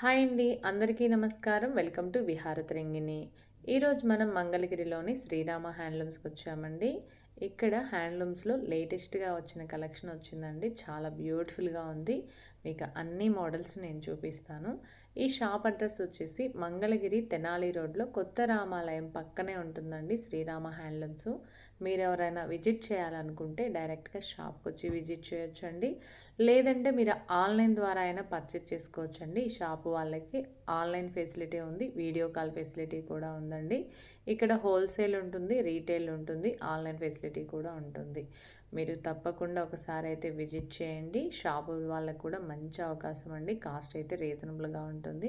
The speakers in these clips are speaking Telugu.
హాయ్ అండి అందరికీ నమస్కారం. వెల్కమ్ టు విహారతరంగిణి ఈరోజు మనం మంగళగిరిలోని శ్రీరామ హ్యాండ్లూమ్స్కి వచ్చామండి ఇక్కడ హ్యాండ్లూమ్స్లో లేటెస్ట్గా వచ్చిన కలెక్షన్ వచ్చిందండి. చాలా బ్యూటిఫుల్గా ఉంది. మీకు అన్ని మోడల్స్ నేను చూపిస్తాను. ఈ షాప్ అడ్రస్ వచ్చేసి మంగళగిరి తెనాలి రోడ్లో కొత్త రామాలయం పక్కనే ఉంటుందండి శ్రీరామ హ్యాండ్లూమ్స్. మీరు ఎవరైనా విజిట్ చేయాలనుకుంటే డైరెక్ట్గా షాప్కి వచ్చి విజిట్ చేయొచ్చండి. లేదంటే మీరు ఆన్లైన్ ద్వారా అయినా పర్చేజ్ చేసుకోవచ్చండి. ఈ షాప్ వాళ్ళకి ఆన్లైన్ ఫెసిలిటీ ఉంది వీడియో కాల్ ఫెసిలిటీ కూడా ఉందండి. ఇక్కడ హోల్సేల్ ఉంటుంది రీటైల్ ఉంటుంది ఆన్లైన్ ఫెసిలిటీ కూడా ఉంటుంది. మీరు తప్పకుండా ఒకసారి అయితే విజిట్ చేయండి. షాపు వాళ్ళకు కూడా మంచి అవకాశం అండి. కాస్ట్ అయితే రీజనబుల్గా ఉంటుంది.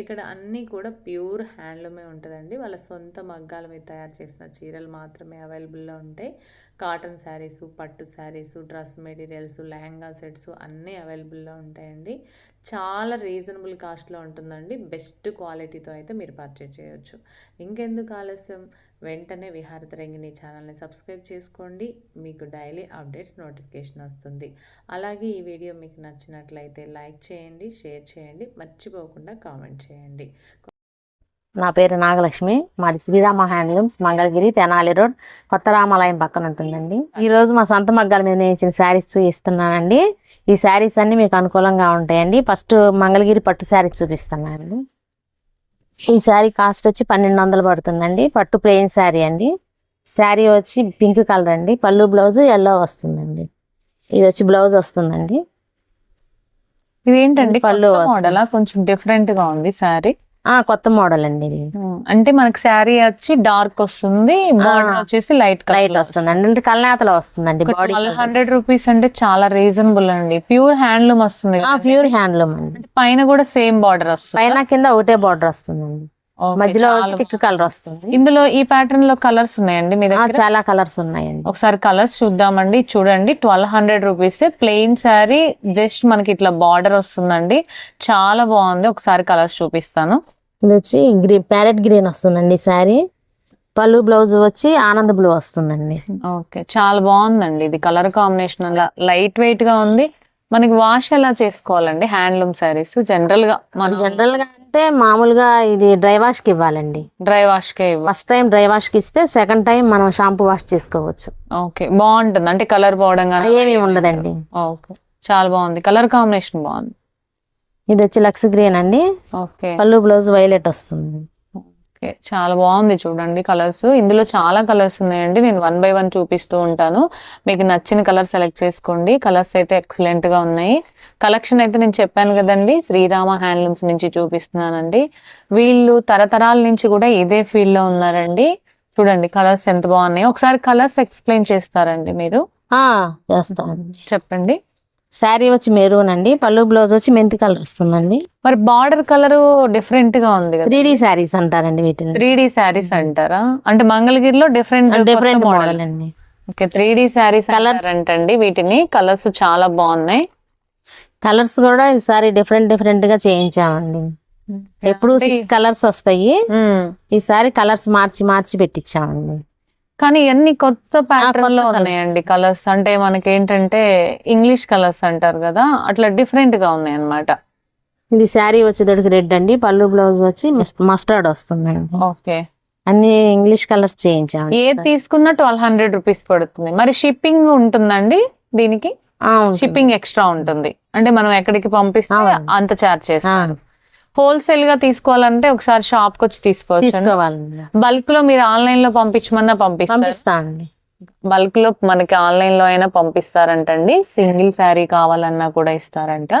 ఇక్కడ అన్నీ కూడా ప్యూర్ హ్యాండ్లూమే ఉంటుందండి. వాళ్ళ సొంత మగ్గాల మీద తయారు చేసిన చీరలు మాత్రమే అవైలబుల్లో ఉంటాయి. కాటన్ శారీస్ పట్టు saris dress materials lehenga sets అన్నీ అవైలబుల్లో ఉంటాయండి. చాలా రీజనబుల్ కాస్ట్లో ఉంటుందండి. బెస్ట్ క్వాలిటీతో అయితే మీరు పర్చేజ్ చేయొచ్చు. ఇంకెందుకు ఆలస్యం? వెంటనే విహారతరంగిణి ఛానల్ని సబ్స్క్రైబ్ చేసుకోండి. మీకు డైలీ అప్డేట్స్ నోటిఫికేషన్ వస్తుంది. అలాగే ఈ వీడియో మీకు నచ్చినట్లయితే లైక్ చేయండి షేర్ చేయండి మర్చిపోకుండా కామెంట్ చేయండి. నా పేరు నాగలక్ష్మి. మాది శ్రీరామ హ్యాండ్లూమ్స్ మంగళగిరి తెనాలి రోడ్ కొత్త రామాలయం పక్కన ఉంటుందండి. ఈరోజు మా సొంత మగ్గాల మీద నేర్చిన శారీస్ చూపిస్తున్నానండి. ఈ శారీస్ అన్నీ మీకు అనుకూలంగా ఉంటాయండి. ఫస్ట్ మంగళగిరి పట్టు శారీస్ చూపిస్తున్నానండి. ఈ శారీ కాస్ట్ వచ్చి పన్నెండు వందలు పడుతుందండి. పట్టు ప్లెయిన్ శారీ అండి. శారీ వచ్చి పింక్ కలర్ అండి. పళ్ళు బ్లౌజ్ ఎల్లో వస్తుందండి. ఇది వచ్చి బ్లౌజ్ వస్తుందండి. ఇదేంటండి? పళ్ళు పళ్ళు మోడల్? కొంచెం డిఫరెంట్గా ఉంది శారీ. కొత్త మోడల్ అండి ఇది అంటే మనకి శారీ వచ్చి డార్క్ వస్తుంది బార్డర్ వచ్చేసి లైట్ లైట్ వస్తుందండి అంటే కల్నేతలో వస్తుందండి బాడీ హండ్రెడ్ రూపీస్ అంటే చాలా రీజనబుల్ అండి. ప్యూర్ హ్యాండ్లూమ్ వస్తుంది. ప్యూర్ హ్యాండ్లూమ్ అండి. పైన కూడా సేమ్ బార్డర్ వస్తుంది. పైన కింద ఒకటే బార్డర్ వస్తుందండి. మధ్యలో థిక్ కలర్ వస్తుంది. ఇందులో ఈ ప్యాటర్న్లో కలర్స్ ఉన్నాయండి మీ దగ్గర? చాలా కలర్స్ ఉన్నాయండి. ఒకసారి కలర్స్ చూద్దామండి. చూడండి twelve hundred rupees plain sari just మనకి ఇట్లా బార్డర్ వస్తుందండి. చాలా బాగుంది. ఒకసారి కలర్స్ చూపిస్తాను. ఇది వచ్చి గ్రీన్ ప్యారెట్ గ్రీన్ వస్తుందండి శారీ పళ్ళు బ్లౌజ్ వచ్చి ఆనంద్ బ్లూ వస్తుందండి. ఓకే చాలా బాగుందండి. ఇది కలర్ కాంబినేషన్ లైట్ వెయిట్గా ఉంది. మనకి వాష్ ఎలా చేసుకోవాలండి? హ్యాండ్లూమ్ శారీస్ జనరల్గా మనం జనరల్గా అంటే మామూలుగా ఇది డ్రై వాష్కి ఇవ్వాలండి. డ్రై వాష్ కే ఫస్ట్ టైం డ్రై వాష్కి ఇస్తే సెకండ్ టైం మనం షాంపూ వాష్ చేసుకోవచ్చు. ఓకే బాగుంటుంది. అంటే కలర్ పోవడం కానీ ఏమీ ఉండదండి. ఓకే చాలా బాగుంది. కలర్ కాంబినేషన్ బాగుంది. ఇది వచ్చి లక్స్ గ్రీన్ అండి. ఓకే పళ్ళు బ్లౌజ్ వైలెట్ వస్తుంది. ఓకే చాలా బాగుంది చూడండి కలర్స్. ఇందులో చాలా కలర్స్ ఉన్నాయండి. నేను వన్ బై వన్ చూపిస్తూ ఉంటాను. మీకు నచ్చిన కలర్ సెలెక్ట్ చేసుకోండి. కలర్స్ అయితే ఎక్సలెంట్గా ఉన్నాయి. కలెక్షన్ అయితే నేను చెప్పాను కదండి. శ్రీరామ హ్యాండ్లూమ్స్ నుంచి చూపిస్తున్నానండి. వీళ్ళు తరతరాల నుంచి కూడా ఇదే ఫీల్డ్లో ఉన్నారండి. చూడండి కలర్స్ ఎంత బాగున్నాయి. ఒకసారి కలర్స్ ఎక్స్ప్లెయిన్ చేస్తారండి మీరు. చెప్పండి. శారీ వచ్చి మెరూన్ అండి పళ్ళు బ్లౌజ్ వచ్చి మెంతి కలర్ వస్తుందండి. మరి బార్డర్ కలర్ డిఫరెంట్గా ఉంది కదా. త్రీ డి శారీస్ అంటారండి వీటిని. త్రీ డి శారీస్ అంటారా? అంటే మంగళగిరిలో డిఫరెంట్ డిఫరెంట్ మోడల్ అండి. ఓకే త్రీ డి శారీస్ అంటారంటండి వీటిని. కలర్స్ చాలా బాగున్నాయి. కలర్స్ కూడా ఈసారి డిఫరెంట్ డిఫరెంట్గా చేయించామండి. ఎప్పుడు కలర్స్ వస్తాయి. మ్మ్. ఈసారి కలర్స్ మార్చి మార్చి పెట్టించామండి. కానీ ఇవన్నీ కొత్త ప్యాటర్న్లో ఉన్నాయండి కలర్స్ అంటే మనకి ఏంటంటే ఇంగ్లీష్ కలర్స్ అంటారు కదా అట్లా డిఫరెంట్గా ఉన్నాయి అన్నమాట ఇది శారీ వచ్చేటడికి రెడ్ అండి పళ్ళు బ్లౌజ్ వచ్చి మస్టర్డ్ వస్తుందండి. ఓకే. అన్ని ఇంగ్లీష్ కలర్స్ చేయించామండి ఏది తీసుకున్నా ట్వెల్వ్ హండ్రెడ్ రూపీస్ పడుతుంది. మరి షిప్పింగ్ ఉంటుందండి దీనికి. షిప్పింగ్ ఎక్స్ట్రా ఉంటుంది. అంటే మనం ఎక్కడికి పంపిస్తే. అంత చార్జ్ ఆ, చేస్తారు హోల్సేల్గా తీసుకోవాలంటే ఒకసారి షాప్కి వచ్చి తీసుకోవచ్చు బల్క్లో మీరు ఆన్లైన్లో పంపించమన్నా పంపిస్తానండి బల్క్లో మనకి ఆన్లైన్లో అయినా పంపిస్తారంటండి. సింగిల్ శారీ కావాలన్నా కూడా ఇస్తారంట.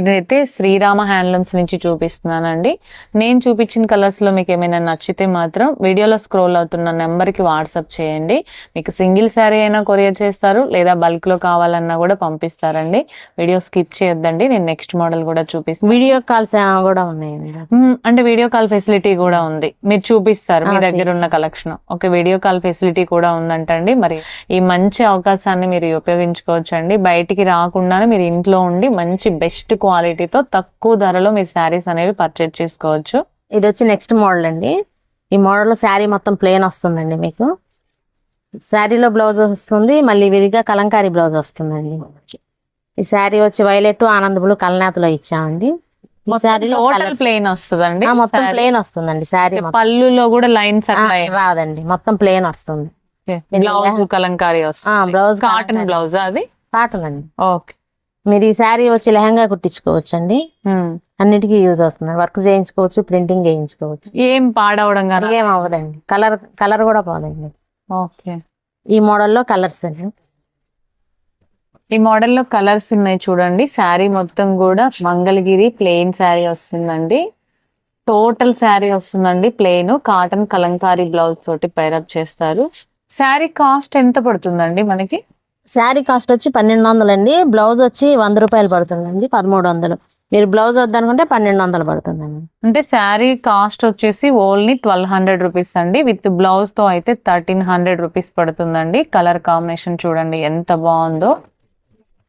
ఇదైతే శ్రీరామ హ్యాండ్లూమ్స్ నుంచి చూపిస్తున్నానండి. నేను చూపించిన కలర్స్లో మీకు ఏమైనా నచ్చితే మాత్రం వీడియోలో స్క్రోల్ అవుతున్న నెంబర్కి వాట్సాప్ చేయండి. మీకు సింగిల్ శారీ అయినా కొరియర్ చేస్తారు లేదా బల్క్లో కావాలన్నా కూడా పంపిస్తారండి. వీడియో స్కిప్ చేయొద్దండి నేను నెక్స్ట్ మోడల్ కూడా చూపిస్తాను వీడియో కాల్స్ కూడా ఉన్నాయండి. అంటే వీడియో కాల్ ఫెసిలిటీ కూడా ఉంది. మీరు చూపిస్తారు మీ దగ్గర ఉన్న collection. Okay video call facility కూడా ఉందంటండి. మరి ఈ మంచి అవకాశాన్ని మీరు ఉపయోగించుకోవచ్చు అండి బయటికి రాకుండానే మీరు ఇంట్లో ఉండి మంచి బెస్ట్ క్వాలిటీతో తక్కువ ధరలో మీరు శారీస్ అనేవి పర్చేజ్ చేసుకోవచ్చు. ఇది వచ్చి నెక్స్ట్ మోడల్ అండి. ఈ మోడల్ శారీ మొత్తం ప్లేన్ వస్తుందండి మీకు. శారీలో బ్లౌజ్ వస్తుంది మళ్ళీ విడిగా కలంకారీ బ్లౌజ్ వస్తుందండి. ఈ శారీ వచ్చి వైలెట్ ఆనంద్ బ్లూ కలనేతలో ఇచ్చామండి. టోటల్. ప్లెయిన్ వస్తుందండి. మొత్తం. ప్లేన్ వస్తుందండి శారీ. పళ్ళులో కూడా లైన్స్ రాదండి మొత్తం ప్లేన్ వస్తుంది. బ్లౌజ్ కలంకారీ వస్తుంది. బ్లౌజ్ కాటన్ బ్లౌజ్ అది? కాటన్ అండి. ఓకే. మీరు ఈ శారీ వచ్చి లెహంగా కుట్టించుకోవచ్చు అండి అన్నిటికీ యూజ్ వస్తుంది. వర్క్ చేయించుకోవచ్చు ప్రింటింగ్ చేయించుకోవచ్చు. ఏం పాడవడం కానీ ఏం అవ్వదండి. కలర్ కలర్ కూడా పోదండి ఓకే. ఈ మోడల్లో కలర్స్ అండి. ఈ మోడల్లో కలర్స్ ఉన్నాయి చూడండి. శారీ మొత్తం కూడా మంగళగిరి ప్లెయిన్ శారీ వస్తుందండి. టోటల్ శారీ వస్తుందండి ప్లెయిన్. కాటన్ కలంకారీ బ్లౌజ్ తోటి పైరప్ చేస్తారు. శారీ కాస్ట్ ఎంత పడుతుందండి మనకి? శారీ కాస్ట్ వచ్చి పన్నెండు వందలు అండి బ్లౌజ్ వచ్చి వంద రూపాయలు పడుతుందండి పదమూడు వందలు మీరు బ్లౌజ్ వద్దనుకుంటే పన్నెండు వందలు పడుతుందండి. అంటే శారీ కాస్ట్ వచ్చేసి ఓన్లీ ట్వెల్వ్ హండ్రెడ్ రూపీస్ అండి. విత్ బ్లౌజ్తో అయితే థర్టీన్ హండ్రెడ్ రూపీస్ పడుతుందండి. కలర్ కాంబినేషన్ చూడండి ఎంత బాగుందో.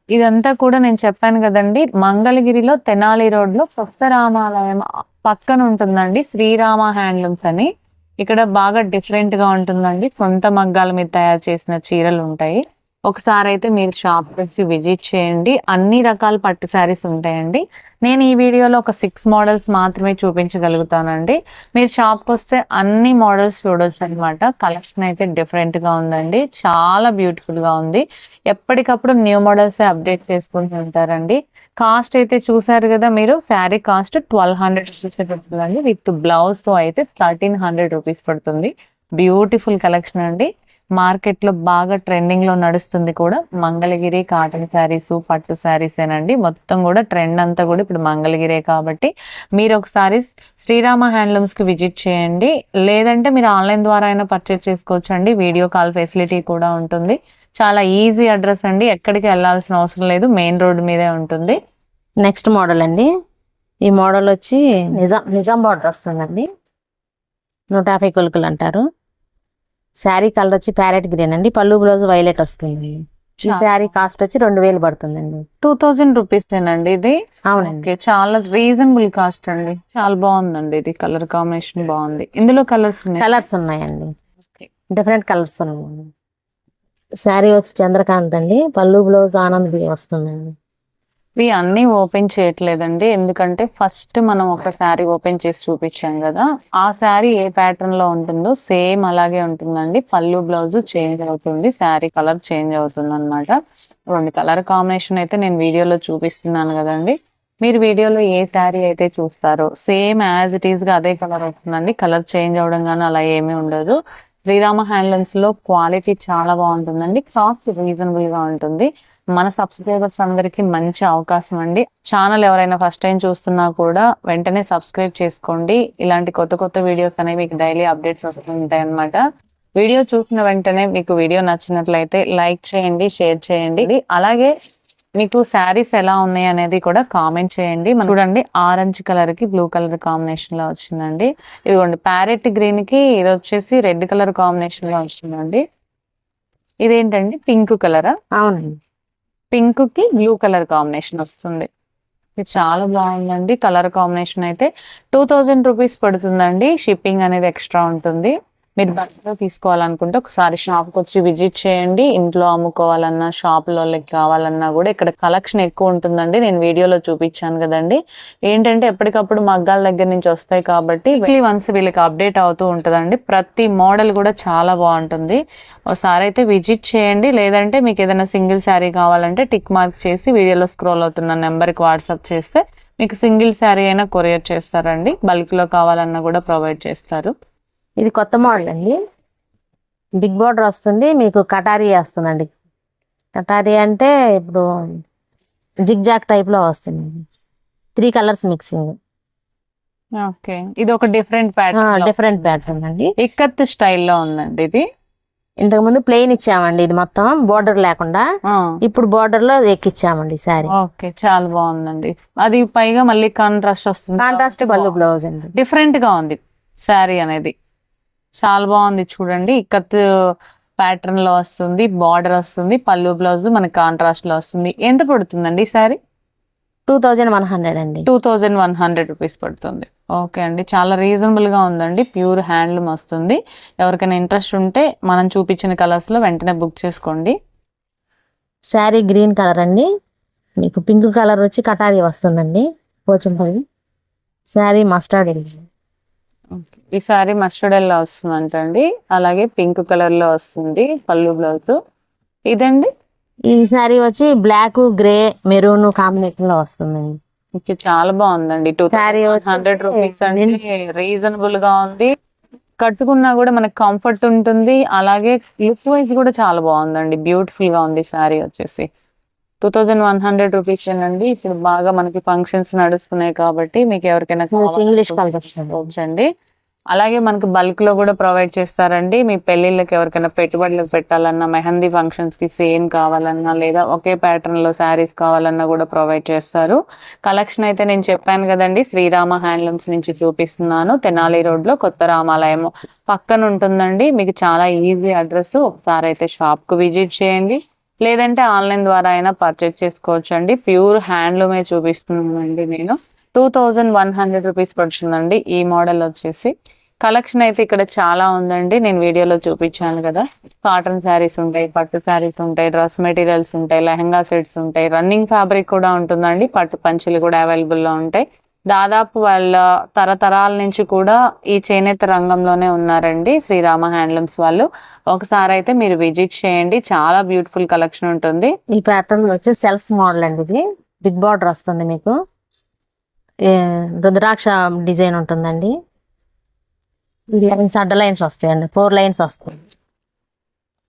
ఇదంతా కూడా నేను చెప్పాను కదండి మంగళగిరిలో తెనాలి రోడ్లో కొత్త రామాలయం పక్కన ఉంటుందండి. శ్రీరామ హ్యాండ్లూమ్స్ అని. ఇక్కడ బాగా డిఫరెంట్గా ఉంటుందండి. సొంత మగ్గాల మీద తయారు చేసిన చీరలు ఉంటాయి. ఒకసారి అయితే మీరు షాప్ వచ్చి విజిట్ చేయండి. అన్ని రకాల పట్టు శారీస్ ఉంటాయండి. నేను ఈ వీడియోలో ఒక సిక్స్ మోడల్స్ మాత్రమే చూపించగలుగుతానండి. మీరు షాప్కి వస్తే అన్ని మోడల్స్ చూడొచ్చు అనమాట కలెక్షన్ అయితే డిఫరెంట్గా ఉందండి. చాలా బ్యూటిఫుల్గా ఉంది. ఎప్పటికప్పుడు న్యూ మోడల్స్ అప్డేట్ చేసుకుంటూ ఉంటారండి. కాస్ట్ అయితే చూసారు కదా మీరు. Sari cost twelve hundred rupees పడుతుందండి. విత్ బ్లౌజ్తో అయితే థర్టీన్ హండ్రెడ్ రూపీస్ పడుతుంది. బ్యూటిఫుల్ కలెక్షన్ అండి. మార్కెట్లో బాగా ట్రెండింగ్లో నడుస్తుంది కూడా మంగళగిరి కాటన్ శారీస్ పట్టు శారీస్ ఏనండి మొత్తం కూడా ట్రెండ్ అంతా కూడా ఇప్పుడు మంగళగిరే కాబట్టి మీరు ఒకసారి శ్రీరామ హ్యాండ్లూమ్స్కి విజిట్ చేయండి. లేదంటే మీరు ఆన్లైన్ ద్వారా అయినా పర్చేస్ చేసుకోవచ్చు అండి వీడియో కాల్ ఫెసిలిటీ కూడా ఉంటుంది. చాలా ఈజీ అడ్రస్ అండి. ఎక్కడికి వెళ్ళాల్సిన అవసరం లేదు. మెయిన్ రోడ్ మీదే ఉంటుంది. నెక్స్ట్ మోడల్ అండి. ఈ మోడల్ వచ్చి నిజాం నిజాం బార్డర్ వస్తుందండి. నూట యాభై కొలుకులు అంటారు. శారీ కలర్ వచ్చి ప్యారెట్ గ్రీన్ అండి. పళ్ళు బ్లౌజ్ వైలెట్ వస్తుందండి. ఈ శారీ కాస్ట్ వచ్చి రెండు వేలు పడుతుందండి. టూ థౌజండ్ రూపీస్ ఏనండి ఇది? అవునండి. చాలా రీజనబుల్ కాస్ట్ అండి. చాలా బాగుందండి ఇది. కలర్ కాంబినేషన్ బాగుంది. ఇందులో కలర్స్ కలర్స్ ఉన్నాయండి. డిఫరెంట్ కలర్స్ ఉన్నాయండి శారీ వచ్చి చంద్రకాంత్ అండి. పళ్ళు బ్లౌజ్ ఆనంద్ వస్తుందండి. ఇవి అన్ని ఓపెన్ చేయట్లేదండి. ఎందుకంటే ఫస్ట్ మనం ఒక శారీ ఓపెన్ చేసి చూపించాం కదా ఆ శారీ ఏ ప్యాటర్న్లో ఉంటుందో సేమ్ అలాగే ఉంటుందండి. పళ్ళు బ్లౌజ్ చేంజ్ అవుతుంది శారీ కలర్ చేంజ్ అవుతుంది అనమాట రెండు కలర్ కాంబినేషన్ అయితే నేను వీడియోలో చూపిస్తున్నాను కదండి. మీరు వీడియోలో ఏ శారీ అయితే చూస్తారో సేమ్ యాజ్ ఇట్ ఈస్గా అదే కలర్ వస్తుందండి. కలర్ చేంజ్ అవడం కానీ అలా ఏమీ ఉండదు. శ్రీరామ హ్యాండ్లూమ్స్లో క్వాలిటీ చాలా బాగుంటుందండి. కాస్ట్ రీజనబుల్గా ఉంటుంది. మన సబ్స్క్రైబర్స్ అందరికీ మంచి అవకాశం అండి. ఛానల్ ఎవరైనా ఫస్ట్ టైం చూస్తున్నా కూడా వెంటనే సబ్స్క్రైబ్ చేసుకోండి. ఇలాంటి కొత్త కొత్త వీడియోస్ అనేవి మీకు డైలీ అప్డేట్స్ వస్తుంటాయి అనమాట వీడియో చూసిన వెంటనే మీకు వీడియో నచ్చినట్లయితే లైక్ చేయండి షేర్ చేయండి. అలాగే మీకు శారీస్ ఎలా ఉన్నాయి అనేది కూడా కామెంట్ చేయండి. చూడండి ఆరెంజ్ కలర్కి బ్లూ కలర్ కాంబినేషన్లో వచ్చిందండి. ఇదిగోండి ప్యారెట్ గ్రీన్కి ఇది వచ్చేసి రెడ్ కలర్ కాంబినేషన్లో వచ్చిందండి. ఇదేంటండి? పింక్ కలరా అవునండి. పింక్కి బ్లూ కలర్ కాంబినేషన్ వస్తుంది. ఇది చాలా బాగుందండి. కలర్ కాంబినేషన్ అయితే టూ థౌజండ్ రూపీస్ పడుతుందండి. షిప్పింగ్ అనేది ఎక్స్ట్రా ఉంటుంది. మీరు బల్క్లో తీసుకోవాలనుకుంటే ఒకసారి షాప్కి వచ్చి విజిట్ చేయండి. ఇంట్లో అమ్ముకోవాలన్నా షాప్లో కావాలన్నా కూడా ఇక్కడ కలెక్షన్ ఎక్కువ ఉంటుందండి. నేను వీడియోలో చూపించాను కదండి. ఏంటంటే ఎప్పటికప్పుడు మగ్గాల దగ్గర నుంచి వస్తాయి కాబట్టి వీక్లీ వన్స్ వీళ్ళకి అప్డేట్ అవుతూ ఉంటుందండి. ప్రతి మోడల్ కూడా చాలా బాగుంటుంది. ఒకసారి అయితే విజిట్ చేయండి. లేదంటే మీకు ఏదైనా సింగిల్ శారీ కావాలంటే టిక్ మార్క్ చేసి వీడియోలో స్క్రోల్ అవుతున్న నెంబర్కి వాట్సాప్ చేస్తే మీకు సింగిల్ శారీ అయినా కొరియర్ చేస్తారండి. బల్క్లో కావాలన్నా కూడా ప్రొవైడ్ చేస్తారు. ఇది కొత్త మోడల్ అండి. బిగ్ బార్డర్ వస్తుంది మీకు కటారీ వస్తుందండి. కటారీ అంటే ఇప్పుడు జిగ్ జాక్ టైప్లో వస్తుంది. Three colours mixing. ఓకే. ఇది ఒక డిఫరెంట్ ప్యాటర్న్ డిఫరెంట్ ప్యాటర్న్ అండి. ఇక్కత్ స్టైల్లో ఉందండి ఇది. ఇంతకు ముందు ప్లెయిన్ ఇచ్చామండి ఇది మొత్తం బోర్డర్ లేకుండా. ఇప్పుడు బోర్డర్లో ఎక్కిచ్చామండి సారీ ఓకే చాలా బాగుందండి. అది పైగా మళ్ళీ కాంట్రాస్ట్ వస్తుంది కాంట్రాస్ట్ పళ్ళు బ్లౌజ్ అండి. డిఫరెంట్గా ఉంది శారీ అనేది. చాలా బాగుంది చూడండి. ఇక్కత్ ప్యాటర్న్లో వస్తుంది బార్డర్ వస్తుంది పళ్ళు బ్లౌజ్ మనకి కాంట్రాస్ట్లో వస్తుంది. ఎంత పడుతుందండి ఈ sari two thousand one hundred అండి. Two thousand one hundred rupees పడుతుంది. ఓకే అండి. చాలా రీజనబుల్గా ఉందండి. ప్యూర్ హ్యాండ్లూమ్ వస్తుంది. ఎవరికైనా ఇంట్రెస్ట్ ఉంటే మనం చూపించిన కలర్స్లో వెంటనే బుక్ చేసుకోండి. శారీ గ్రీన్ కలర్ అండి. మీకు పింక్ కలర్ వచ్చి కటారీ వస్తుందండి. పోచంపల్లి. Sari mustard Okay. ఈ సారీ మస్టర్డ్ ఎల్లో వస్తుంది అంటండి అలాగే పింక్ కలర్లో వస్తుంది పళ్ళు బ్లౌజ్. ఇదండి? ఈ శారీ వచ్చి బ్లాక్ గ్రే మెరూన్ కాంబినేషన్లో వస్తుందండి. ఓకే చాలా బాగుందండి. టూ హండ్రెడ్ రూపీస్ అంటే రీజనబుల్గా ఉంది. కట్టుకున్నా కూడా మనకి కంఫర్ట్ ఉంటుంది. అలాగే లుక్ వైజ్ కూడా చాలా బాగుందండి. బ్యూటిఫుల్గా ఉంది శారీ వచ్చేసి. Two thousand one hundred rupees అండి. ఇప్పుడు బాగా మనకి ఫంక్షన్స్ నడుస్తున్నాయి కాబట్టి మీకు ఎవరికైనా ఇంగ్లీష్ వచ్చండి అలాగే మనకు బల్క్లో కూడా ప్రొవైడ్ చేస్తారండి. మీ పెళ్ళిళ్ళకి ఎవరికైనా పెట్టుబడులకు పెట్టాలన్నా మెహందీ ఫంక్షన్స్కి సేమ్ కావాలన్నా లేదా ఒకే ప్యాటర్న్లో శారీస్ కావాలన్నా కూడా ప్రొవైడ్ చేస్తారు. కలెక్షన్ అయితే నేను చెప్పాను కదండి. శ్రీరామ హ్యాండ్లూమ్స్ నుంచి చూపిస్తున్నాను. తెనాలి రోడ్లో కొత్త రామాలయం పక్కన ఉంటుందండి. మీకు చాలా ఈజీ అడ్రస్ ఒకసారి అయితే షాప్కు విజిట్ చేయండి. లేదంటే ఆన్లైన్ ద్వారా అయినా పర్చేస్ చేసుకోవచ్చు అండి ప్యూర్ హ్యాండ్లూమే చూపిస్తున్నానండి నేను. Two thousand one hundred rupees పడుతుందండి. ఈ మోడల్ వచ్చేసి. కలెక్షన్ అయితే ఇక్కడ చాలా ఉందండి. నేను వీడియోలో చూపించాను కదా. కాటన్ శారీస్ ఉంటాయి పట్టు శారీస్ ఉంటాయి డ్రెస్ మెటీరియల్స్ ఉంటాయి లెహంగా సెట్స్ ఉంటాయి. రన్నింగ్ ఫ్యాబ్రిక్ కూడా ఉంటుందండి. పట్టు పంచులు కూడా అవైలబుల్లో ఉంటాయి. దాదాపు వాళ్ళ తరతరాల నుంచి కూడా ఈ చేనేత రంగంలోనే ఉన్నారండి శ్రీరామ హ్యాండ్లూమ్స్ వాళ్ళు. ఒకసారి అయితే మీరు విజిట్ చేయండి. చాలా బ్యూటిఫుల్ కలెక్షన్ ఉంటుంది. ఈ ప్యాటర్న్ వచ్చి సెల్ఫ్ మోడల్ అండి ఇది. బిగ్ బార్డర్ వస్తుంది మీకు. రుద్రాక్ష డిజైన్ ఉంటుందండి. లైన్స్ అడ్డ లైన్స్ వస్తాయండి. ఫోర్ లైన్స్ వస్తాయి.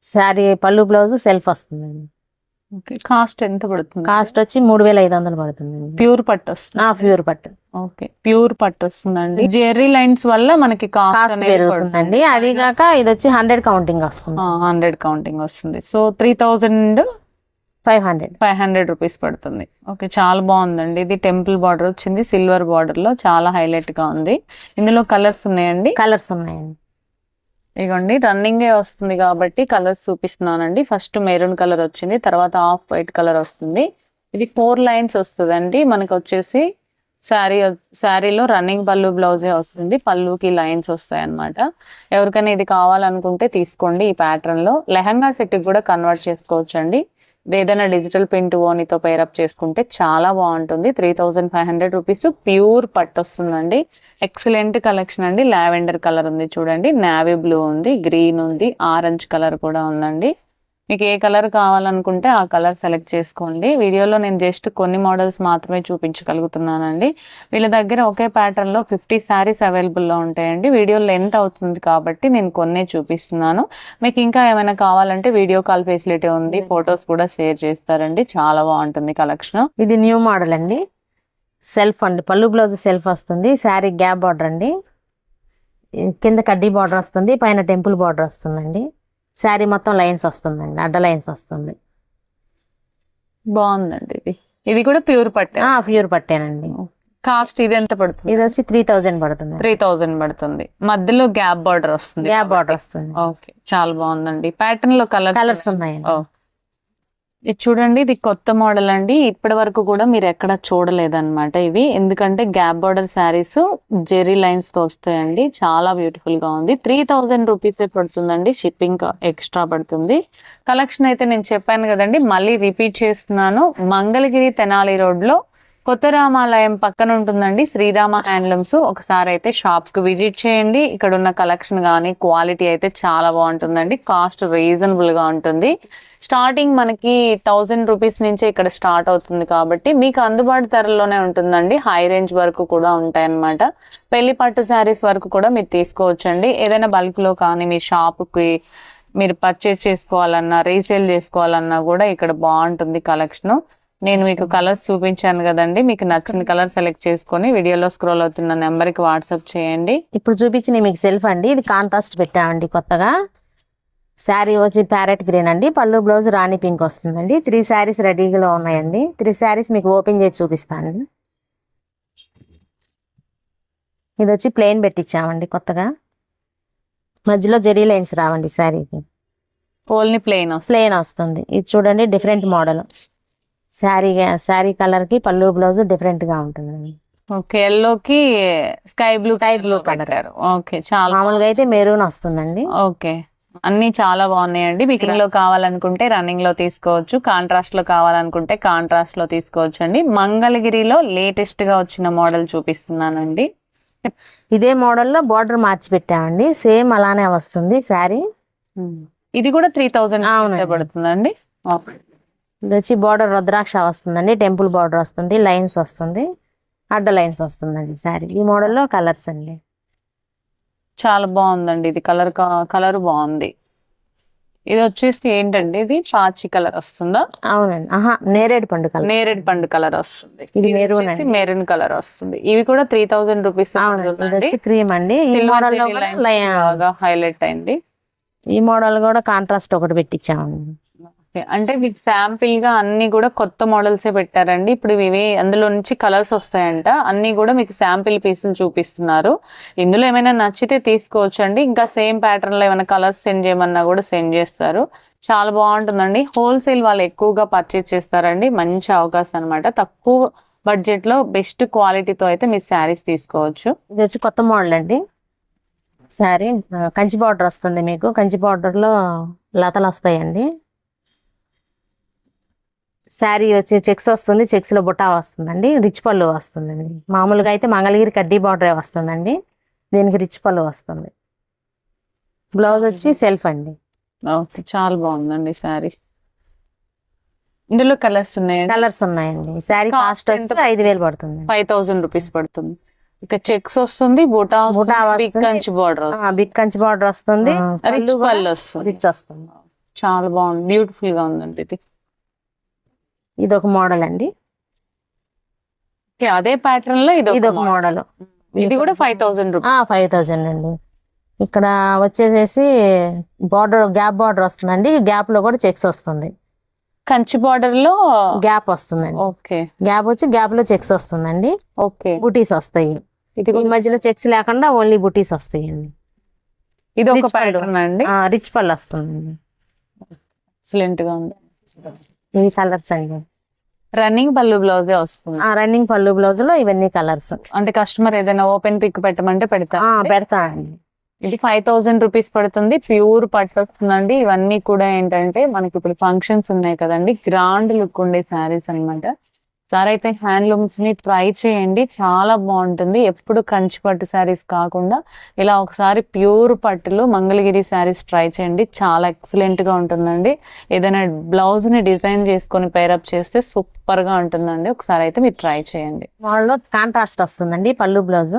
శారీ పళ్ళు బ్లౌజ్ సెల్ఫ్ వస్తుందండి. కాస్ట్ ఎంత పడుతుంది? కాస్ట్ వచ్చి మూడు వేల ఐదు వందలు పడుతుందండి. ప్యూర్ పట్టు వస్తుంది? ప్యూర్ పట్టు. ఓకే. ప్యూర్ పట్టు వస్తుందండి. జెర్రీ లైన్స్ వల్ల మనకి కాస్ట్ పెరుగుతుందండి. అది కాక ఇది వచ్చి హండ్రెడ్ కౌంటింగ్ వస్తుంది. హండ్రెడ్ కౌంటింగ్ వస్తుంది. So three thousand five hundred. Five hundred rupees పడుతుంది. ఓకే చాలా బాగుందండి. ఇది టెంపుల్ బార్డర్ వచ్చింది సిల్వర్ బార్డర్లో చాలా హైలైట్గా ఉంది. ఇందులో కలర్స్ ఉన్నాయండి? కలర్స్ ఉన్నాయండి. ఇగోండి రన్నింగ్ వస్తుంది కాబట్టి కలర్స్ చూపిస్తున్నానండి. ఫస్ట్ మెరూన్ కలర్ వచ్చింది తర్వాత ఆఫ్ వైట్ కలర్ వస్తుంది. ఇది ఫోర్ లైన్స్ వస్తుందండి. మనకు వచ్చేసి శారీ శారీలో రన్నింగ్ పళ్ళు బ్లౌజే వస్తుంది. పళ్ళుకి లైన్స్ వస్తాయి అన్నమాట ఎవరికైనా ఇది కావాలనుకుంటే తీసుకోండి ఈ ప్యాటర్న్లో లెహంగా సెట్ కూడా కన్వర్ట్ చేసుకోవచ్చు అండి ఇది ఏదైనా డిజిటల్ ప్రింట్ ఓనితో పేరప్ చేసుకుంటే చాలా బాగుంటుంది. Three thousand five hundred rupees pure పట్టు వస్తుందండి. ఎక్సలెంట్ కలెక్షన్ అండి. లావెండర్ కలర్ ఉంది చూడండి. నావీ బ్లూ ఉంది గ్రీన్ ఉంది ఆరెంజ్ కలర్ కూడా ఉందండి. మీకు ఏ కలర్ కావాలనుకుంటే ఆ కలర్ సెలెక్ట్ చేసుకోండి. వీడియోలో నేను జస్ట్ కొన్ని మోడల్స్ మాత్రమే చూపించగలుగుతున్నానండి. వీళ్ళ దగ్గర ఒకే pattern లో ఫిఫ్టీ శారీస్ అవైలబుల్లో ఉంటాయండి. వీడియో లెంత్ అవుతుంది కాబట్టి నేను కొన్నే చూపిస్తున్నాను. మీకు ఇంకా ఏమైనా కావాలంటే వీడియో కాల్ ఫెసిలిటీ ఉంది. ఫొటోస్ కూడా షేర్ చేస్తారండి. చాలా బాగుంటుంది కలెక్షన్. ఇది న్యూ మోడల్ అండి. సెల్ఫ్ అండి పళ్ళు బ్లౌజ్ సెల్ఫ్ వస్తుంది. శారీ గ్యాప్ బార్డర్ అండి. కింద కడ్డీ బార్డర్ వస్తుంది. పైన టెంపుల్ బార్డర్ వస్తుందండి. శారీ మొత్తం లైన్స్ వస్తుందండి అడ్డ లైన్స్ వస్తుంది. బాగుందండి ఇది. ఇది కూడా ప్యూర్ పట్టే. ప్యూర్ పట్టేనండి. కాస్ట్ ఇది ఎంత పడుతుంది? ఇది వచ్చి త్రీ థౌజండ్ పడుతుంది. త్రీ థౌజండ్ పడుతుంది. మధ్యలో గ్యాప్ బార్డర్ వస్తుంది గ్యాప్ బార్డర్ వస్తుంది. ఓకే చాలా బాగుందండి. ప్యాటర్న్లో కలర్ కలర్స్ ఉన్నాయండి. ఓ. ఇది చూడండి ఇది కొత్త మోడల్ అండి. ఇప్పటి వరకు కూడా మీరు ఎక్కడ చూడలేదన్నమాట ఇవి. ఎందుకంటే గ్యాప్ బార్డర్ శారీస్ జెరీ లైన్స్తో వస్తాయండి. చాలా బ్యూటిఫుల్గా ఉంది. త్రీ థౌజండ్ రూపీసే పడుతుందండి. షిప్పింగ్ ఎక్స్ట్రా పడుతుంది. కలెక్షన్ అయితే నేను చెప్పాను కదండి. మళ్ళీ రిపీట్ చేస్తున్నాను. మంగళగిరి తెనాలి రోడ్లో కొత్త రామాలయం పక్కన ఉంటుందండి. శ్రీరామ హ్యాండ్లూమ్స్ ఒకసారి అయితే షాప్కు విజిట్ చేయండి. ఇక్కడ ఉన్న కలెక్షన్ కానీ క్వాలిటీ అయితే చాలా బాగుంటుందండి. కాస్ట్ రీజనబుల్గా ఉంటుంది. స్టార్టింగ్ మనకి థౌజండ్ రూపీస్ నుంచే ఇక్కడ స్టార్ట్ అవుతుంది కాబట్టి మీకు అందుబాటు ధరలోనే ఉంటుందండి. హై రేంజ్ వరకు కూడా ఉంటాయన్నమాట. పెళ్ళి పట్టు శారీస్ వరకు కూడా మీరు తీసుకోవచ్చండి. ఏదైనా బల్క్లో కానీ మీ షాప్కి మీరు పర్చేస్ చేసుకోవాలన్నా రీసేల్ చేసుకోవాలన్నా కూడా ఇక్కడ బాగుంటుంది కలెక్షన్ నేను మీకు కలర్స్ చూపించాను కదండి. మీకు నచ్చిన కలర్ సెలెక్ట్ చేసుకొని వీడియోలో స్క్రోల్ అవుతున్న నెంబర్కి వాట్సాప్ చేయండి. ఇప్పుడు చూపించిన మీకు సెల్ఫ్ అండి. ఇది కాంట్రాస్ట్ పెట్టామండి కొత్తగా. శారీ వచ్చి ప్యారెట్ గ్రీన్ అండి. పళ్ళు బ్లౌజ్ రాణి పింక్ వస్తుందండి. త్రీ శారీస్ రెడీగా ఉన్నాయండి. త్రీ శారీస్ మీకు ఓపెన్ చేసి చూపిస్తాను. ఇది వచ్చి ప్లెయిన్ పెట్టించామండి కొత్తగా. మధ్యలో జెరీ లైన్స్ రావండి శారీకి. ఓన్లీ ప్లెయిన్ ప్లెయిన్ వస్తుంది. ఇది చూడండి డిఫరెంట్ మోడల్. శారీ శారీ కలర్కి పళ్ళు బ్లౌజ్ డిఫరెంట్గా ఉంటుందండి. ఓకే ఎల్లోకి sky blue blue colour. Colour okay చాలా మామూలుగా అయితే మెరూన్ వస్తుందండి. ఓకే. అన్ని చాలా బాగున్నాయండి. మీకు లో కావాలనుకుంటే రన్నింగ్లో తీసుకోవచ్చు కాంట్రాస్ట్లో కావాలనుకుంటే కాంట్రాస్ట్లో తీసుకోవచ్చు అండి మంగళగిరిలో లేటెస్ట్గా వచ్చిన మోడల్ చూపిస్తున్నానండి. ఇదే మోడల్లో బార్డర్ మార్చి పెట్టామండి సేమ్ అలానే వస్తుంది శారీ. ఇది కూడా త్రీ థౌజండ్. పడుతుందండి. ఇది వచ్చి బార్డర్ రుద్రాక్ష వస్తుందండి. టెంపుల్ బార్డర్ వస్తుంది లైన్స్ వస్తుంది అడ్డ లైన్స్ వస్తుందండి శారీ. ఈ మోడల్లో కలర్స్ అండి. చాలా బాగుందండి. ఇది కలర్ కలర్ బాగుంది. ఇది వచ్చేసి ఏంటండి ఇది? పాచి కలర్ వస్తుందా? అవునండి. ఆహా నేరేడు పండు కలర్. నేరేడు పండు కలర్ వస్తుంది. ఇది అండి. మెరూన్ కలర్ వస్తుంది. ఇవి కూడా త్రీ థౌజండ్ రూపీస్ క్రీమ్ అండి. సిల్వర్ హైలైట్ అయింది. ఈ మోడల్ కూడా కాంట్రాస్ట్ ఒకటి పెట్టించామండి. ఓకే. అంటే మీకు శాంపిల్గా అన్ని కూడా కొత్త మోడల్స్ పెట్టారండి. ఇప్పుడు ఇవి అందులో నుంచి కలర్స్ వస్తాయంట. అన్ని కూడా మీకు శాంపిల్ పీసులు చూపిస్తున్నారు. ఇందులో ఏమైనా నచ్చితే తీసుకోవచ్చండి. ఇంకా సేమ్ ప్యాటర్న్లో ఏమైనా కలర్స్ సెండ్ చేయమన్నా కూడా సెండ్ చేస్తారు. చాలా బాగుంటుందండి. హోల్సేల్ వాళ్ళు ఎక్కువగా పర్చేస్ చేస్తారండి. మంచి అవకాశం అనమాట తక్కువ బడ్జెట్లో బెస్ట్ క్వాలిటీతో అయితే మీరు శారీస్ తీసుకోవచ్చు. ఇది వచ్చి కొత్త మోడల్ అండి. శారీ కంచి బార్డర్ వస్తుంది మీకు. కంచి బార్డర్లో లతలు వస్తాయండి. శారీ వచ్చి చెక్స్ వస్తుంది చెక్స్లో బుటా వస్తుందండి రిచ్ పళ్ళు వస్తుందండి. మామూలుగా అయితే మంగళగిరి కడ్డీ బార్డర్ వస్తుందండి. దీనికి రిచ్ పళ్ళు వస్తుంది. బ్లౌజ్ వచ్చి సెల్ఫ్ అండి. ఓకే చాలా బాగుందండి శారీ. ఇందులో కలర్స్ ఉన్నాయండి కలర్స్ ఉన్నాయండి. శారీ కాస్ట్ వచ్చి ఐదు వేలు పడుతుంది ఫైవ్ థౌసండ్ రూపీస్ పడుతుంది. ఇక చెక్స్ వస్తుంది buta buta big. Kanchi border big Kanchi border వస్తుంది. రిచ్ పళ్ళు వస్తుంది. రిచ్ వస్తుంది. చాలా బాగుంది బ్యూటిఫుల్గా ఉందండి ఇది. ఇది ఒక మోడల్ అండి. అదే ప్యాటర్న్లో ఇది ఒక. మోడల్. ఇది కూడా ఫైవ్ థౌసండ్ ఫైవ్ థౌజండ్ అండి. ఇక్కడ వచ్చేసేసి బార్డర్ గ్యాప్ బార్డర్ వస్తుందండి. గ్యాప్లో కూడా చెక్స్ వస్తుంది. కంచి బార్డర్లో గ్యాప్ వస్తుందండి. ఓకే. గ్యాప్ వచ్చి గ్యాప్లో చెక్స్ వస్తుందండి. ఓకే. బుటీస్ వస్తాయి. ఇది ఈ మధ్యలో చెక్స్ లేకుండా ఓన్లీ బుటీస్ వస్తాయండి. ఇది ఒక. ప్యాటర్న్ అండి. రిచ్ పళ్ళు వస్తుందండి. ఎక్సలెంట్గా ఉంది. ఇవి కలర్స్ అండి. రన్నింగ్ పళ్ళు బ్లౌజే వస్తుంది. ఆ రన్నింగ్ పళ్ళు బ్లౌజ్లో ఇవన్నీ కలర్స్. అంటే కస్టమర్ ఏదైనా ఓపెన్ పిక్ పెట్టమంటే పెడతా పెడతా అండి. ఇది ఫైవ్ థౌసండ్ రూపీస్ పడుతుంది. ప్యూర్ పట్టు వస్తుందండి ఇవన్నీ కూడా ఏంటంటే మనకి ఇప్పుడు ఫంక్షన్స్ ఉన్నాయి కదండి. గ్రాండ్ లుక్ ఉండే శారీస్ అన్నమాట. సార్ అయితే హ్యాండ్లూమ్స్ని ట్రై చేయండి. చాలా బాగుంటుంది. ఎప్పుడు కంచి పట్టు శారీస్ కాకుండా ఇలా ఒకసారి ప్యూర్ పట్టులో మంగళగిరి శారీస్ ట్రై చేయండి. చాలా ఎక్సలెంట్గా ఉంటుందండి. ఏదైనా బ్లౌజ్ని డిజైన్ చేసుకొని పేరప్ చేస్తే సూపర్గా ఉంటుందండి. ఒకసారి అయితే మీరు ట్రై చేయండి. వాళ్ళలో కాంట్రాస్ట్ వస్తుందండి పళ్ళు బ్లౌజ్.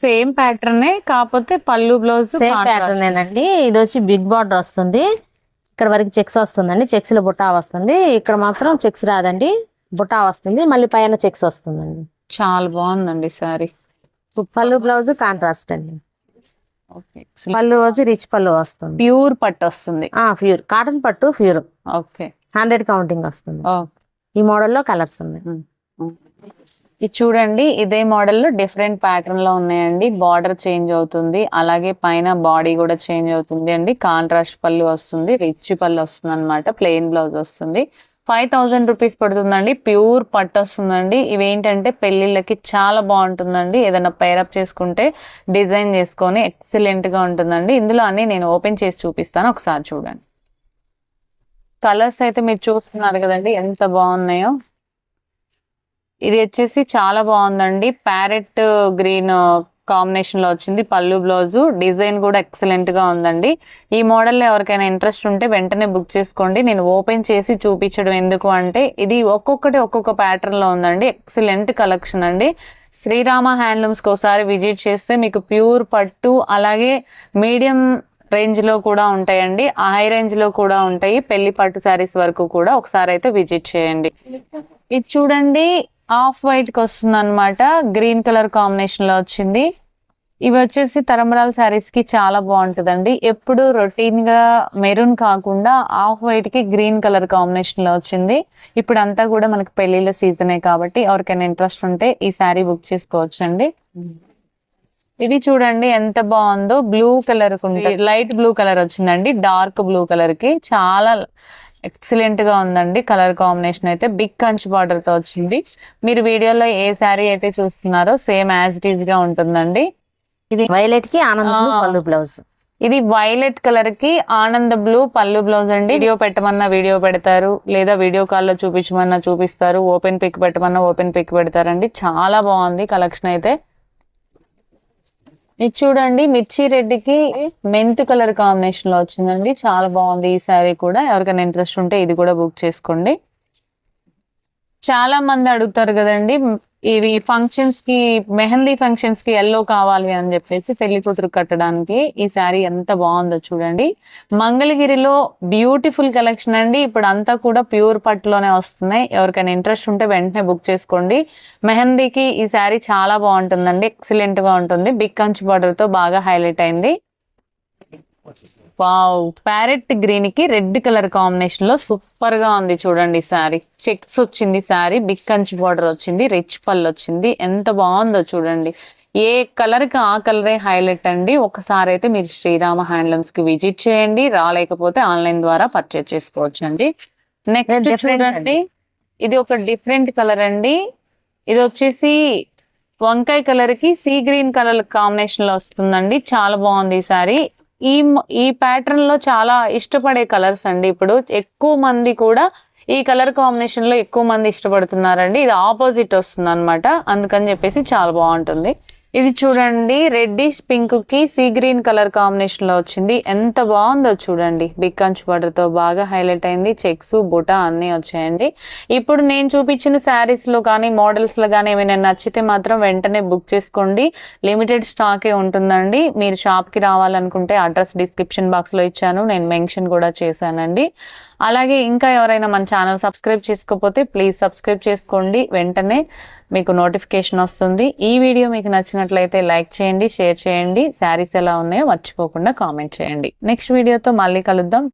సేమ్ ప్యాటర్న్ కాకపోతే పళ్ళు బ్లౌజ్ సేమ్ ప్యాటర్న్ ఏనండి. ఇది వచ్చి బిగ్ బార్డర్ వస్తుంది. ఇక్కడ వరకు చెక్స్ వస్తుందండి. చెక్స్లో బుట్టా వస్తుంది. ఇక్కడ మాత్రం చెక్స్ రాదండి. బుట్టా వస్తుంది. మళ్ళీ పైన చెక్స్ వస్తుందండి. చాలా బాగుందండి సారీ. పళ్ళు బ్లౌజ్ కాంట్రాస్ట్ అండి. పళ్ళు వచ్చి రిచ్ పళ్ళు వస్తుంది. ప్యూర్ పట్టు వస్తుంది. ప్యూర్. కాటన్ పట్టు ప్యూర్. ఓకే. హండ్రెడ్ కౌంటింగ్ వస్తుంది. ఈ మోడల్లో కలర్స్ ఉన్నాయి. ఇది చూడండి ఇదే మోడల్లో డిఫరెంట్ ప్యాటర్న్లో ఉన్నాయండి. బార్డర్ చేంజ్ అవుతుంది. అలాగే పైన బాడీ కూడా చేంజ్ అవుతుంది అండి. కాంట్రాస్ట్ పళ్ళు వస్తుంది రిచ్ పళ్ళు వస్తుంది అనమాట ప్లెయిన్ బ్లౌజ్ వస్తుంది. ఫైవ్ థౌజండ్ రూపీస్ పడుతుందండి. ప్యూర్ పట్టు వస్తుందండి. ఇవేంటంటే పెళ్ళిళ్ళకి చాలా బాగుంటుందండి. ఏదైనా పేరప్ చేసుకుంటే డిజైన్ చేసుకొని ఎక్సలెంట్గా ఉంటుందండి. ఇందులో అన్ని నేను ఓపెన్ చేసి చూపిస్తాను. ఒకసారి చూడండి. కలర్స్ అయితే మీరు చూస్తున్నారు కదండి ఎంత బాగున్నాయో. ఇది వచ్చేసి చాలా బాగుందండి. ప్యారెట్ గ్రీన్ కాంబినేషన్లో వచ్చింది. పళ్ళు బ్లౌజు డిజైన్ కూడా ఎక్సలెంట్గా ఉందండి. ఈ మోడల్లో ఎవరికైనా ఇంట్రెస్ట్ ఉంటే వెంటనే బుక్ చేసుకోండి. నేను ఓపెన్ చేసి చూపించడం ఎందుకు అంటే ఇది ఒక్కొక్కటి ఒక్కొక్క ప్యాటర్న్లో ఉందండి. ఎక్సలెంట్ కలెక్షన్ అండి. శ్రీరామ హ్యాండ్లూమ్స్కి ఒకసారి విజిట్ చేస్తే మీకు ప్యూర్ పట్టు అలాగే మీడియం రేంజ్లో కూడా ఉంటాయండి. హై రేంజ్లో కూడా ఉంటాయి. పెళ్ళి పట్టు శారీస్ వరకు కూడా ఒకసారి అయితే విజిట్ చేయండి. ఇది చూడండి ఆఫ్ వైట్కి వస్తుంది అనమాట గ్రీన్ కలర్ కాంబినేషన్లో వచ్చింది. ఇవి వచ్చేసి తరంబరాల శారీస్కి చాలా బాగుంటుందండి. ఎప్పుడు రొటీన్గా మెరూన్ కాకుండా ఆఫ్ వైట్కి గ్రీన్ కలర్ కాంబినేషన్లో వచ్చింది. ఇప్పుడు అంతా కూడా మనకి పెళ్ళిళ్ళ సీజనే కాబట్టి ఎవరికైనా ఇంట్రెస్ట్ ఉంటే ఈ శారీ బుక్ చేసుకోవచ్చండి. ఇది చూడండి ఎంత బాగుందో. Blue colour light blue colour వచ్చిందండి. డార్క్ బ్లూ కలర్కి. చాలా ఎక్సలెంట్గా ఉందండి. కలర్ కాంబినేషన్ అయితే బిగ్ కంచ్ బార్డర్తో వచ్చింది. మీరు వీడియోలో ఏ శారీ అయితే చూస్తున్నారో సేమ్ యాజ్ ఇట్ ఈజ్గా ఉంటుందండి. ఇది వైలెట్కి ఆనందం. పళ్ళు బ్లౌజ్. ఇది వైలెట్ కలర్కి ఆనంద బ్లూ పళ్ళు బ్లౌజ్ అండి. వీడియో పెట్టమన్నా వీడియో పెడతారు లేదా వీడియో కాల్లో చూపించమన్నా చూపిస్తారు ఓపెన్ పిక్ పెట్టమన్నా ఓపెన్ పిక్ పెడతారండి. చాలా బాగుంది కలెక్షన్ అయితే. ఇది చూడండి మిర్చి రెడ్డికి మెంత్ కలర్ కాంబినేషన్లో వచ్చిందండి. చాలా బాగుంది ఈ శారీ కూడా. ఎవరికైనా ఇంట్రెస్ట్ ఉంటే ఇది కూడా బుక్ చేసుకోండి. చాలా మంది అడుగుతారు కదండి ఇవి ఫంక్షన్స్కి మెహందీ ఫంక్షన్స్కి ఎల్లో కావాలి అని చెప్పేసి పెళ్ళి కూతురు కట్టడానికి ఈ శారీ ఎంత బాగుందో చూడండి. మంగళగిరిలో బ్యూటిఫుల్ కలెక్షన్ అండి. ఇప్పుడు అంతా కూడా ప్యూర్ పట్టులోనే వస్తున్నాయి. ఎవరికైనా ఇంట్రెస్ట్ ఉంటే వెంటనే బుక్ చేసుకోండి. మెహందీకి ఈ శారీ చాలా బాగుంటుందండి. ఎక్సలెంట్గా ఉంటుంది. బిగ్ కంచ్ బార్డర్తో బాగా హైలైట్ అయింది. వావ్. ప్యారెట్ గ్రీన్కి రెడ్ కలర్ కాంబినేషన్లో సూపర్గా ఉంది చూడండి సారీ చెక్స్ వచ్చింది సారీ బిగ్ కంచి బార్డర్ వచ్చింది రిచ్ పళ్ళు వచ్చింది. ఎంత బాగుందో చూడండి. ఏ కలర్కి ఆ కలరే హైలైట్ అండి ఒకసారి అయితే మీరు శ్రీరామ హ్యాండ్లూమ్స్కి విజిట్ చేయండి. రాలేకపోతే ఆన్లైన్ ద్వారా పర్చేస్ చేసుకోవచ్చు అండి నెక్స్ట్ చూడండి. ఇది ఒక డిఫరెంట్ కలర్ అండి. ఇది వచ్చేసి వంకాయ కలర్కి సీ గ్రీన్ కలర్ కాంబినేషన్లో వస్తుందండి. చాలా బాగుంది ఈ సారీ ఈ ఈ ప్యాటర్న్లో చాలా ఇష్టపడే కలర్స్ అండి. ఇప్పుడు ఎక్కువ మంది కూడా ఈ కలర్ కాంబినేషన్లో ఎక్కువ మంది ఇష్టపడుతున్నారండి. ఇది ఆపోజిట్ వస్తుంది అనమాట అందుకని చెప్పేసి చాలా బాగుంటుంది. ఇది చూడండి రెడ్డిష్ పింక్కి సీ గ్రీన్ కలర్ కాంబినేషన్లో వచ్చింది. ఎంత బాగుందో చూడండి. బిగ్ కంచ్ బార్డర్తో బాగా హైలైట్ అయింది. చెక్స్ బుటా అన్ని వచ్చాయండి. ఇప్పుడు నేను చూపించిన శారీస్లో కానీ మోడల్స్లో కానీ ఏమైనా నచ్చితే మాత్రం వెంటనే బుక్ చేసుకోండి. లిమిటెడ్ స్టాకే ఉంటుందండి. మీరు షాప్కి రావాలనుకుంటే అడ్రస్ డిస్క్రిప్షన్ బాక్స్లో ఇచ్చాను. నేను మెన్షన్ కూడా చేశానండి. అలాగే ఇంకా ఎవరైనా మన ఛానల్ సబ్స్క్రైబ్ చేసుకోకపోతే ప్లీజ్ సబ్స్క్రైబ్ చేసుకోండి. వెంటనే మీకు నోటిఫికేషన్ వస్తుంది. ఈ వీడియో మీకు నచ్చినట్లయితే లైక్ చేయండి షేర్ చేయండి. శారీస్ ఎలా ఉన్నాయో మర్చిపోకుండా కామెంట్ చేయండి. నెక్స్ట్ వీడియోతో మళ్ళీ కలుద్దాం.